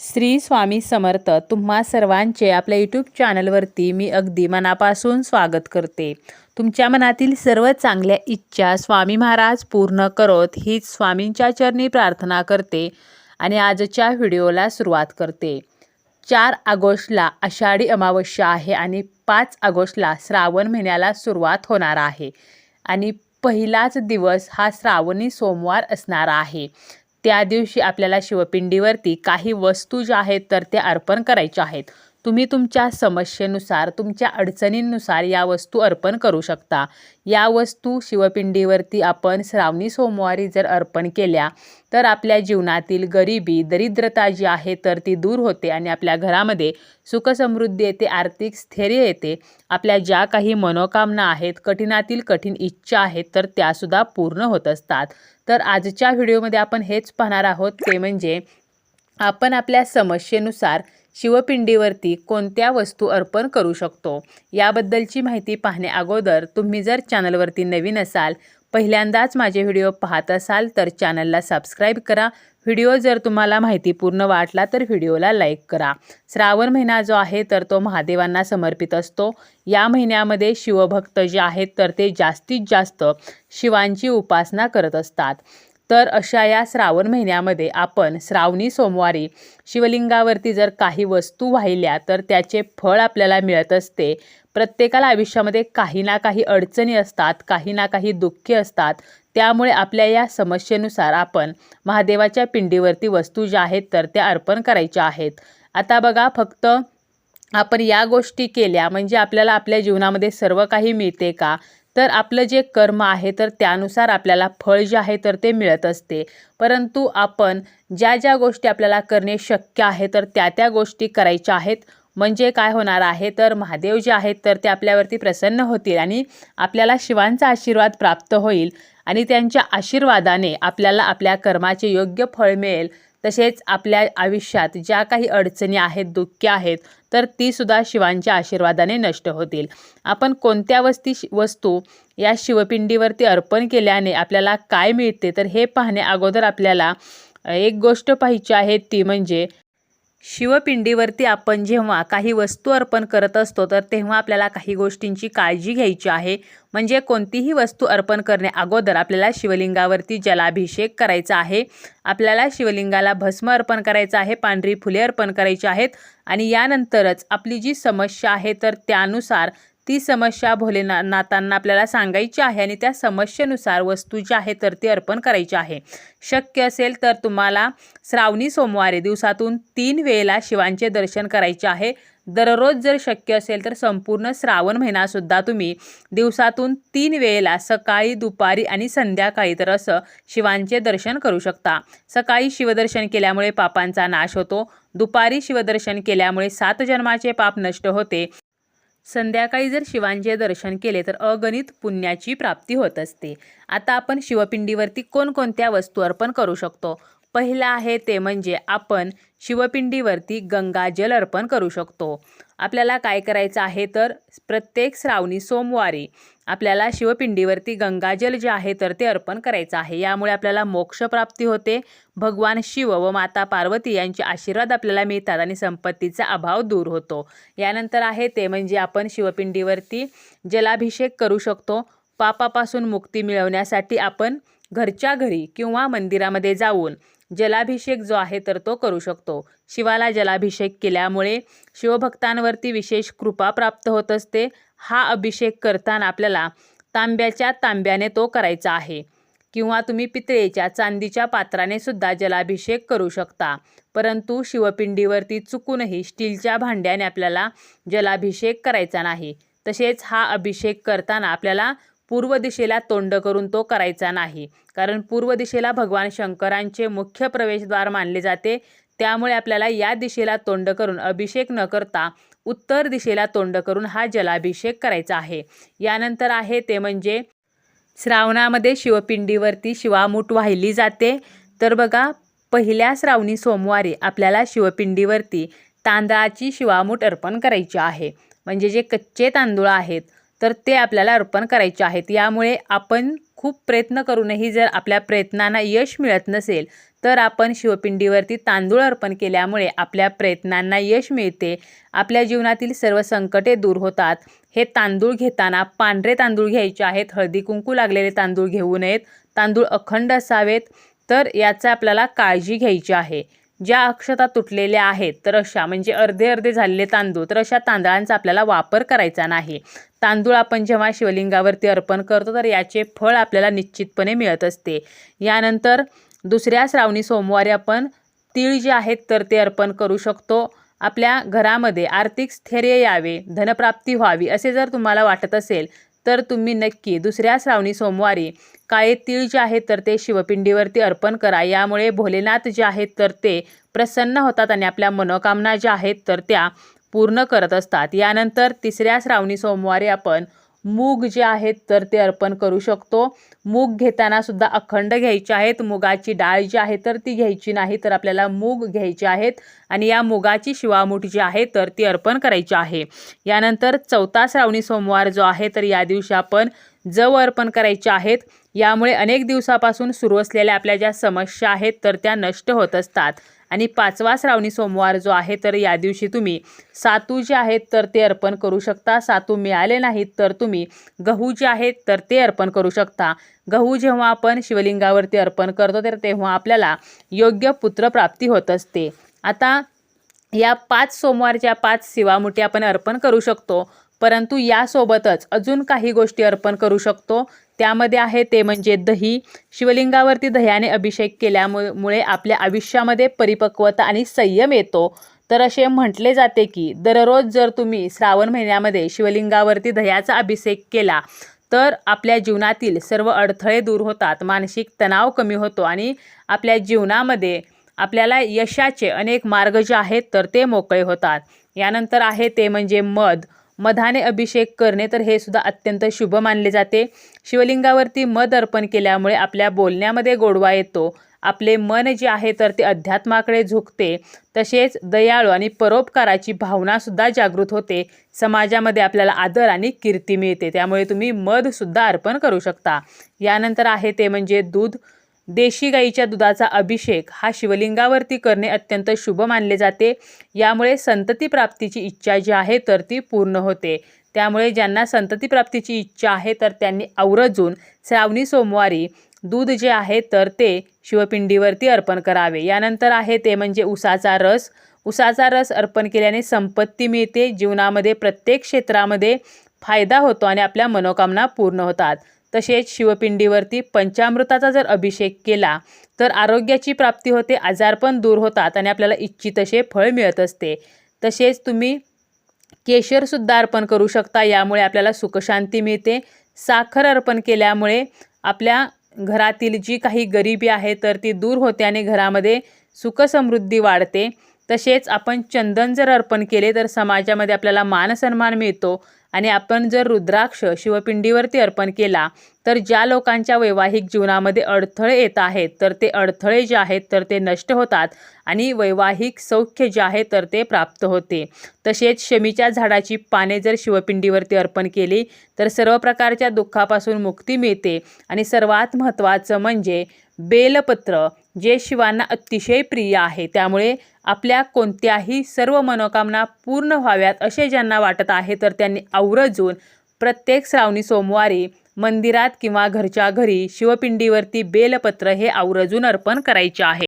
श्री स्वामी समर्थ तुम्हा सर्वांचे आपल्या यूट्यूब चॅनलवरती मी अगदी मनापासून स्वागत करते. तुमच्या मनातील सर्व चांगल्या इच्छा स्वामी महाराज पूर्ण करोत हीच स्वामींच्या चरणी प्रार्थना करते आणि आजच्या व्हिडिओला सुरुवात करते. चार ऑगस्टला आषाढी अमावस्या आहे आणि पाच ऑगस्टला श्रावण महिन्याला सुरुवात होणार आहे. आणि पहिलाच दिवस हा श्रावणी सोमवार असणार आहे. त्या दिवशी आपल्याला शिवपिंडीवरती काही वस्तू ज्या आहेत तर त्या अर्पण करायच्या आहेत. तुम्ही तुमच्या समस्येनुसार तुमच्या अडचणींनुसार या वस्तू अर्पण करू शकता. या वस्तू शिवपिंडीवरती आपण श्रावणी सोमवारी जर अर्पण केल्या तर आपल्या जीवनातील गरिबी दरिद्रता जी आहे तर ती दूर होते आणि आपल्या घरामध्ये सुखसमृद्धी येते आर्थिक स्थैर्य येते. आपल्या ज्या काही मनोकामना आहेत कठीणातील कठीण इच्छा आहेत तर त्यासुद्धा पूर्ण होत असतात. तर आजच्या व्हिडिओमध्ये आपण हेच पाहणार आहोत ते म्हणजे आपण आपल्या समस्येनुसार शिवपिंडीवरती कोणत्या वस्तू अर्पण करू शकतो? याबद्दलची माहिती पाहण्याअगोदर तुम्ही जर चॅनलवरती नवीन असाल पहिल्यांदाच माझे व्हिडिओ पाहत असाल तर चॅनलला सबस्क्राईब करा. व्हिडिओ जर तुम्हाला माहितीपूर्ण वाटला तर व्हिडिओला लाईक करा. श्रावण महिना जो आहे तर तो महादेवांना समर्पित असतो. या महिन्यामध्ये शिवभक्त जे आहेत तर ते जास्तीत जास्त शिवांची उपासना करत असतात. तर अशा या श्रावण महिन्यामध्ये आपण श्रावणी सोमवारी शिवलिंगावरती जर काही वस्तू वाहिल्या तर त्याचे फळ आपल्याला मिळत असते. प्रत्येकाला आयुष्यामध्ये काही ना काही अडचणी असतात काही ना काही दुःखे असतात. त्यामुळे आपल्या या समस्येनुसार आपण महादेवाच्या पिंडीवरती वस्तू ज्या आहेत तर त्या अर्पण करायच्या आहेत. आता बघा फक्त आपण या गोष्टी केल्या म्हणजे आपल्याला आपल्या जीवनामध्ये सर्व काही मिळते का? तर आपलं जे कर्म आहे तर त्यानुसार आपल्याला फळ जे आहे तर ते मिळत असते. परंतु आपण ज्या ज्या गोष्टी आपल्याला करणे शक्य आहे तर त्या त्या गोष्टी करायच्या आहेत. म्हणजे काय होणार आहे तर महादेव जे आहेत तर ते आपल्यावरती प्रसन्न होतील आणि आपल्याला शिवांचा आशीर्वाद प्राप्त होईल आणि त्यांच्या आशीर्वादाने आपल्याला आपल्या कर्माचे योग्य फळ मिळेल. तसेच आपल्या आयुष्यात ज्या काही अडचणी आहेत दुःखे आहेत तर तीसुद्धा शिवांच्या आशीर्वादाने नष्ट होतील. आपण कोणत्या वस्ती वस्तू या शिवपिंडीवरती अर्पण केल्याने आपल्याला काय मिळते? तर हे पाहण्या अगोदर आपल्याला एक गोष्ट पाहिजे आहे ती म्हणजे शिवपिंडीवरती आपण जेव्हा काही वस्तू अर्पण करत असतो तर तेव्हा आपल्याला काही गोष्टींची काळजी घ्यायची आहे. म्हणजे कोणतीही वस्तू अर्पण करण्या अगोदर आपल्याला शिवलिंगावरती जलाभिषेक करायचा आहे. आपल्याला शिवलिंगाला भस्म अर्पण करायचं आहे पांढरी फुले अर्पण करायची आहेत. आणि यानंतरच आपली जी समस्या आहे तर त्यानुसार ती समस्या भोलेनाथांना आपल्याला सांगायची आहे आणि त्या समस्येनुसार वस्तू जी आहे तर ती अर्पण करायची आहे. शक्य असेल तर तुम्हाला श्रावणी सोमवारी दिवसातून तीन वेळेला शिवांचे दर्शन करायचे आहे. दररोज जर शक्य असेल तर संपूर्ण श्रावण महिनासुद्धा तुम्ही दिवसातून तीन वेळेला सकाळी दुपारी आणि संध्याकाळी तर असं शिवांचे दर्शन करू शकता. सकाळी शिवदर्शन केल्यामुळे पापांचा नाश होतो. दुपारी शिवदर्शन केल्यामुळे सात जन्माचे पाप नष्ट होते. संध्याकाळी जर शिवांचे दर्शन केले तर अगणित पुण्याची प्राप्ती होत असते. आता आपण शिवपिंडीवरती कोणकोणत्या वस्तू अर्पण करू शकतो? पहिलं आहे ते म्हणजे आपण शिवपिंडीवरती गंगाजल अर्पण करू शकतो. आपल्याला काय करायचं आहे तर प्रत्येक श्रावणी सोमवारी आपल्याला शिवपिंडीवरती गंगाजल जे आहे तर ते अर्पण करायचं आहे. यामुळे आपल्याला मोक्षप्राप्ती होते. भगवान शिव व माता पार्वती यांचे आशीर्वाद आपल्याला मिळतात आणि संपत्तीचा अभाव दूर होतो. यानंतर आहे ते म्हणजे आपण शिवपिंडीवरती जलाभिषेक करू शकतो. पापापासून मुक्ती मिळवण्यासाठी आपण घरच्या घरी किंवा मंदिरामध्ये जाऊन जलाभिषेक जो आहे तर तो करू शकतो. शिवाला जलाभिषेक केल्यामुळे शिवभक्तांवरती विशेष कृपा प्राप्त होत असते. हा अभिषेक करताना आपल्याला तांब्याच्या तांब्याने तो करायचा आहे. किंवा तुम्ही पितळेच्या चांदीच्या पात्राने सुद्धा जलाभिषेक करू शकता. परंतु शिवपिंडीवरती चुकूनही स्टीलच्या भांड्याने आपल्याला जलाभिषेक करायचा नाही. तसेच हा अभिषेक करताना आपल्याला पूर्व दिशेला तोंड करून तो करायचा नाही. कारण पूर्व दिशेला भगवान शंकरांचे मुख्य प्रवेशद्वार मानले जाते. त्यामुळे आपल्याला या दिशेला तोंड करून अभिषेक न करता उत्तर दिशेला तोंड करून हा जलाभिषेक करायचा आहे. यानंतर आहे ते म्हणजे श्रावणामध्ये शिवपिंडीवरती शिवामूठ वाहिली जाते. तर बघा पहिल्या श्रावणी सोमवारी आपल्याला शिवपिंडीवरती तांदळाची शिवामूठ अर्पण करायची आहे. म्हणजे जे कच्चे तांदूळ आहेत तर ते आपल्याला अर्पण करायचे आहेत. यामुळे आपण खूप प्रयत्न करूनही जर आपल्या प्रयत्नांना यश मिळत नसेल तर आपण शिवपिंडीवरती तांदूळ अर्पण केल्यामुळे आपल्या प्रयत्नांना यश मिळते. आपल्या जीवनातील सर्व संकटे दूर होतात. हे तांदूळ घेताना पांढरे तांदूळ घ्यायचे आहेत. हळदी कुंकू लागलेले तांदूळ घेऊ नयेत. तांदूळ अखंड असावेत. तर याचा आपल्याला काळजी घ्यायची आहे. ज्या अक्षता तुटलेल्या आहेत तर अशा म्हणजे अर्धे अर्धे झालेले तांदूळ तर अशा तांदळांचा आपल्याला वापर करायचा नाही. तांदूळ आपण जेव्हा शिवलिंगावरती अर्पण करतो तर याचे फळ आपल्याला निश्चितपणे मिळत असते. यानंतर दुसऱ्या श्रावणी सोमवारी आपण तीळ जे आहेत तर ते अर्पण करू शकतो. आपल्या घरामध्ये आर्थिक स्थैर्य यावे धनप्राप्ती व्हावी असे जर तुम्हाला वाटत असेल तर तुम्ही नक्की दुसऱ्या श्रावणी सोमवारी काळे तीळ जे आहेत तर ते शिवपिंडीवरती अर्पण करा. यामुळे भोलेनाथ जे आहेत तर ते प्रसन्न होतात आणि आपल्या मनोकामना ज्या आहेत तर त्या पूर्ण करत असतात. यानंतर तिसऱ्या श्रावणी सोमवारी आपण मूग जे आहेत तर ते अर्पण करू शकतो. मूग घेताना सुद्धा अखंड घ्यायचे आहेत. मुगाची डाळ जी आहे तर ती घ्यायची नाही तर आपल्याला मूग घ्यायचे आहेत. आणि या मुगाची शिवामूठ जी आहे तर ती अर्पण करायची आहे. यानंतर चौथा श्रावणी सोमवार जो आहे तर या दिवशी आपण जव अर्पण करायचे आहेत. यामुळे अनेक दिवसापासून सुरू असलेल्या आपल्या ज्या समस्या आहेत तर त्या नष्ट होत असतात. आणि पाचवा श्रावणी सोमवार जो आहे तर या दिवशी तुम्ही सातू जे आहेत तर ते अर्पण करू शकता. सातू मिळाले नाहीत तर तुम्ही गहू जे आहेत तर ते अर्पण करू शकता. गहू जेव्हा आपण शिवलिंगावरती अर्पण करतो तर तेव्हा आपल्याला योग्य पुत्रप्राप्ती होत असते. आता या पाच सोमवारच्या पाच शिवामुठी आपण अर्पण करू शकतो परंतु यासोबतच अजून काही गोष्टी अर्पण करू शकतो. त्यामध्ये आहे ते म्हणजे दही. शिवलिंगावरती दह्याने अभिषेक केल्यामुळे आपल्या आयुष्यामध्ये परिपक्वता आणि संयम येतो. तर असे म्हटले जाते की दररोज जर तुम्ही श्रावण महिन्यामध्ये शिवलिंगावरती दह्याचा अभिषेक केला तर आपल्या जीवनातील सर्व अडथळे दूर होतात मानसिक तणाव कमी होतो आणि आपल्या जीवनामध्ये आपल्याला यशाचे अनेक मार्ग जे आहेत तर ते मोकळे होतात. यानंतर आहे ते म्हणजे मध. मधाने अभिषेक करणे तर हे सुद्धा अत्यंत शुभ मानले जाते. शिवलिंगावरती मध अर्पण केल्यामुळे आपल्या बोलण्यामध्ये गोडवा येतो. आपले मन जे आहे तर ते अध्यात्माकडे झुकते. तसेच दयाळू आणि परोपकाराची भावनासुद्धा जागृत होते. समाजामध्ये आपल्याला आदर आणि कीर्ती मिळते. त्यामुळे तुम्ही मधसुद्धा अर्पण करू शकता. यानंतर आहे ते म्हणजे दूध. देशी गाईच्या दुधाचा अभिषेक हा शिवलिंगावरती करणे अत्यंत शुभ मानले जाते. यामुळे संतती प्राप्तीची इच्छा जी आहे तर ती पूर्ण होते. त्यामुळे ज्यांना संतती प्राप्तीची इच्छा आहे तर त्यांनी आवर्जून श्रावणी सोमवारी दूध जे आहे तर ते शिवपिंडीवरती अर्पण करावे. यानंतर आहे ते म्हणजे उसाचा रस. उसाचा रस अर्पण केल्याने संपत्ती मिळते. जीवनामध्ये प्रत्येक क्षेत्रामध्ये फायदा होतो आणि आपल्या मनोकामना पूर्ण होतात. तसेच शिवपिंडीवरती पंचामृताचा जर अभिषेक केला तर आरोग्याची प्राप्ती होते आजारपण दूर होतात आणि आपल्याला इच्छित असे फळ मिळत असते. तसेच तुम्ही केशरसुद्धा अर्पण करू शकता यामुळे आपल्याला सुखशांती मिळते. साखर अर्पण केल्यामुळे आपल्या घरातील जी काही गरिबी आहे तर ती दूर होते आणि घरामध्ये सुखसमृद्धी वाढते. तसेच आपण चंदन जर अर्पण केले तर समाजामध्ये आपल्याला मानसन्मान मिळतो. आणि आपण जर रुद्राक्ष शिवपिंडीवरती अर्पण केला तर ज्या लोकांच्या वैवाहिक जीवनामध्ये अडथळे येत आहेत तर ते अडथळे जे आहेत तर ते नष्ट होतात आणि वैवाहिक सौख्य जे आहे तर ते प्राप्त होते. तसेच शमीच्या झाडाची पाने जर शिवपिंडीवरती अर्पण केली तर सर्व प्रकारच्या दुःखापासून मुक्ती मिळते. आणि सर्वात महत्त्वाचं म्हणजे बेलपत्र जे शिवांना अतिशय प्रिय आहे. त्यामुळे आपल्या कोणत्याही सर्व मनोकामना पूर्ण व्हाव्यात असे ज्यांना वाटत आहे तर त्यांनी आवर्जून प्रत्येक श्रावणी सोमवारी मंदिरात किंवा घरच्या घरी शिवपिंडीवरती बेलपत्र हे आवर्जून अर्पण करायचे आहे.